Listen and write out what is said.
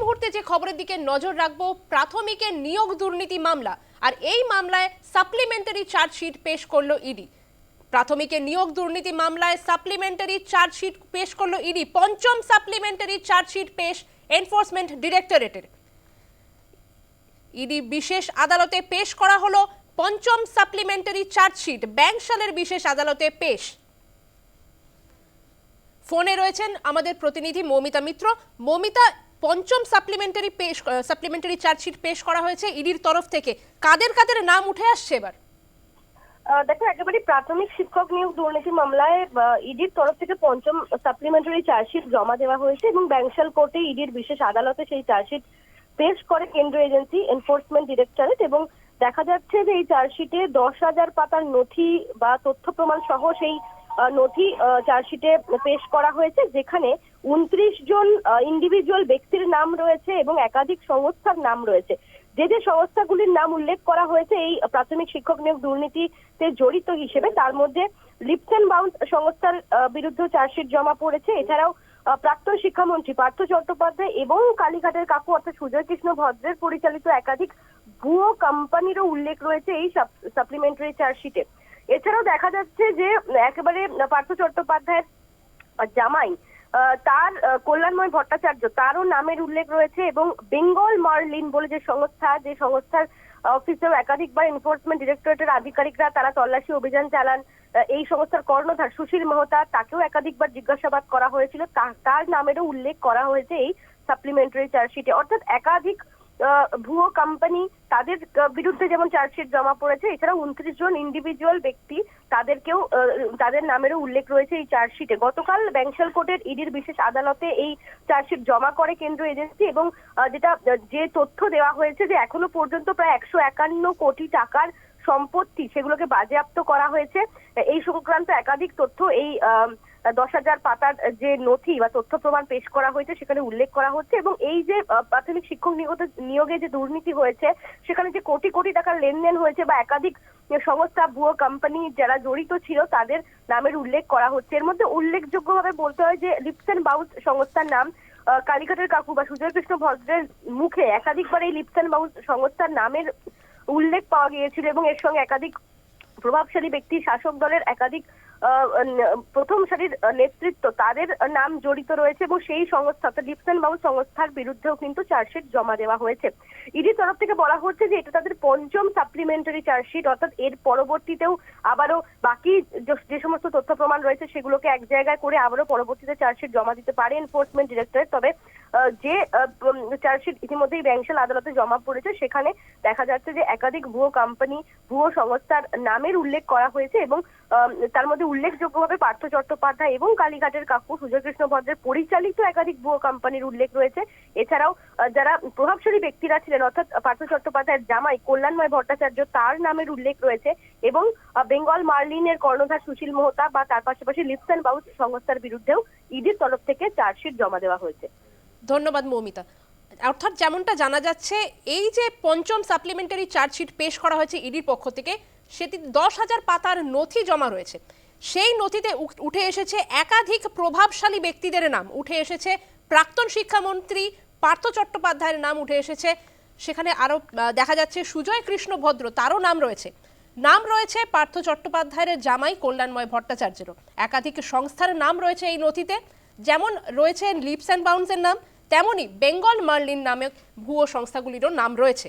মুহূর্তে যে খবরের দিকে নজর রাখব, প্রাথমিকের নিয়োগ দুর্নীতি মামলা। আর এই মামলায় সাপ্লিমেন্টারি চার্জশিট পেশ করল ইডি। প্রাথমিকের নিয়োগ দুর্নীতি মামলায় সাপ্লিমেন্টারি চার্জশিট পেশ করল ইডি। পঞ্চম সাপ্লিমেন্টারি চার্জশিট পেশ এনফোর্সমেন্ট ডিরেক্টরেটের। ইডি বিশেষ আদালতে পেশ করা হলো পঞ্চম সাপ্লিমেন্টারি চার্জশিট। ব্যাংক সালের বিশেষ আদালতে পেশ। ফোনে রয়েছেন আমাদের প্রতিনিধি মৌমিতা মিত্র। মৌমিতা পঞ্চম সাপ্লিমেন্টারি পেশ সাপ্লিমেন্টারি চার্জশিট পেশ করা হয়েছে ইডির তরফ থেকে। কাদের কাদের নাম উঠে আসছে এবার? দেখো একেবারে প্রাথমিক শিক্ষক নিয়োগ দুর্নীতি মামলায় ইডির তরফ থেকে পঞ্চম সাপ্লিমেন্টারি চার্জশিট জমা দেওয়া হয়েছে এবং ব্যাংশাল কোর্টে ইডির বিশেষ আদালতে সেই চার্জশিট পেশ করে কেন্দ্রীয় এজেন্সি এনফোর্সমেন্ট ডিরেক্টরেট এবং দেখা যাচ্ছে যে এই চার্জশিটে দশ হাজার পাতার নথি বা তথ্য প্রমাণ সহ সেই নথি চার্জশিটে পেশ করা হয়েছে, যেখানে উনত্রিশ জন ইন্ডিভিজুয়াল ব্যক্তির নাম রয়েছে এবং একাধিক সংস্থার নাম রয়েছে। যে যে সংস্থাগুলির নাম উল্লেখ করা হয়েছে এই প্রাথমিক শিক্ষক নিয়োগ দুর্নীতিতে জড়িত হিসেবে, তার মধ্যে লিপস অ্যান্ড বাউন্স সংস্থার বিরুদ্ধে চার্জশিট জমা পড়েছে। এছাড়াও প্রাক্তন শিক্ষামন্ত্রী পার্থ চট্টোপাধ্যায় এবং কালীঘাটের কাকু অর্থাৎ সুজয় কৃষ্ণ ভদ্রের পরিচালিত একাধিক ভুয়ো কোম্পানিরও উল্লেখ রয়েছে এই সাপ্লিমেন্টারি চার্জশিটে। এছাড়াও দেখা যাচ্ছে যে, একেবারে পার্থ চট্টোপাধ্যায়ের জামাই তার কল্যাণময় ভট্টাচার্য, তারও নামের উল্লেখ রয়েছে এবং বেঙ্গল মার্লিন বলে যে সংস্থা, যে সংস্থার অফিসেও একাধিকবার এনফোর্সমেন্ট ডিরেক্টরেটের আধিকারিকরা তারা তল্লাশি অভিযান চালান। এই সংস্থার কর্ণধার সুশীল মেহতা, তাকেও একাধিকবার জিজ্ঞাসাবাদ করা হয়েছিল। তার নামেরও উল্লেখ করা হয়েছে এই সাপ্লিমেন্টারি চার্জশিটে অর্থাৎ একাধিক ভুয়ো কোম্পানি তাদের বিরুদ্ধে যেমন চার্জশিট জমা পড়েছে এছাড়া উনত্রিশ জন ইন্ডিভিজুয়াল ব্যক্তি তাদেরকেও তাদের নামেরও উল্লেখ রয়েছে এই চার্জশিটে গতকাল ব্যাংশাল কোর্টের ইডির বিশেষ আদালতে এই চার্জশিট জমা করে কেন্দ্র এজেন্সি এবং যেটা, যে তথ্য দেওয়া হয়েছে যে এখনও পর্যন্ত প্রায় একশো একান্ন কোটি টাকার সম্পত্তি সেগুলোকে বাজেয়াপ্ত করা হয়েছে। এই সংক্রান্ত একাধিক তথ্য এই দশ হাজার পাতার যে নথি বা তথ্য প্রমাণ পেশ করা হয়েছে, সেখানে উল্লেখ করা হচ্ছে এবং এই যে প্রাথমিক শিক্ষক নিয়োগে যে দুর্নীতি হয়েছে, সেখানে যে কোটি কোটি টাকার লেনদেন হয়েছে বা একাধিক সংস্থা, ভুয়ো কোম্পানি যারা জড়িত ছিল, তাদের নামের উল্লেখ করা হচ্ছে। এর মধ্যে উল্লেখযোগ্যভাবে বলতে হয় যে লিপস অ্যান্ড বাউন্স সংস্থার নাম কালীঘাটের কাকু বা সুজয় কৃষ্ণ ভদ্রের মুখে একাধিকবার এই লিপস অ্যান্ড বাউন্স সংস্থার নামের উল্লেখ পাওয়া গিয়েছিল এবং এর সঙ্গে একাধিক প্রভাবশালী ব্যক্তি, শাসক দলের একাধিক প্রথম সারির নেতৃত্ব, তাদের নাম জড়িত রয়েছে এবং সেই সংস্থা, অর্থাৎ অ্যান্ড বাউন্স সংস্থার বিরুদ্ধেও কিন্তু চার্জশিট জমা দেওয়া হয়েছে। ইডির তরফ থেকে বলা হচ্ছে যে এটা তাদের পঞ্চম সাপ্লিমেন্টারি চার্জশিট, অর্থাৎ এর পরবর্তীতেও আবারও বাকি যে- সমস্ত তথ্য প্রমাণ রয়েছে, সেগুলোকে এক জায়গায় করে আবারও পরবর্তীতে চার্জশিট জমা দিতে পারে এনফোর্সমেন্ট ডিরেক্টরেট তবে যে চার্জশিট ইতিমধ্যেই ব্যাংশাল আদালতে জমা পড়েছে, সেখানে দেখা যাচ্ছে যে একাধিক ভুয়ো কোম্পানি ভুয়ো সংস্থার নামের উল্লেখ করা হয়েছে এবং তার মধ্যে উল্লেখযোগ্যভাবে পার্থ চট্টোপাধ্যায় এবং কালীঘাটের কাকু কৃষ্ণ ভদ্রের পরিচালিত একাধিক ভুয়ো কোম্পানির উল্লেখ রয়েছে। এছাড়াও যারা প্রভাবশালী ব্যক্তিরা ছিলেন, অর্থাৎ পার্থ চট্টোপাধ্যায়ের জামাই কল্যাণময় ভট্টাচার্য, তার নামের উল্লেখ রয়েছে এবং বেঙ্গল মার্লিনের কর্ণধার সুশীল মোহতা বা তার পাশাপাশি লিপস অ্যান্ড বাউস সংস্থার বিরুদ্ধেও ইডির তরফ থেকে চার্জশিট জমা দেওয়া হয়েছে। ধন্যবাদ, মৌমিতা। অর্থাৎ যেমনটা জানা যাচ্ছে, এই যে পঞ্চম সাপ্লিমেন্টারি চার্জশিট পেশ করা হয়েছে ইডির পক্ষ থেকে, সেটি দশ হাজার পাতার নথি জমা রয়েছে। সেই নথিতে উঠ- এসেছে একাধিক প্রভাবশালী ব্যক্তিদের নাম, উঠে এসেছে প্রাক্তন শিক্ষামন্ত্রী পার্থ চট্টোপাধ্যায়ের নাম উঠে এসেছে। সেখানে আরও দেখা যাচ্ছে সুজয় কৃষ্ণ ভদ্র, তারও নাম রয়েছে। নাম রয়েছে পার্থ চট্টোপাধ্যায়ের জামাই কল্যাণময় ভট্টাচার্যেরও। একাধিক সংস্থার নাম রয়েছে এই নথিতে। যেমন রয়েছে লিপস অ্যান্ড বাউন্সের নাম তেমনই বেঙ্গল মার্লিন নামে ভুয়ো সংস্থাগুলিরও নাম রয়েছে।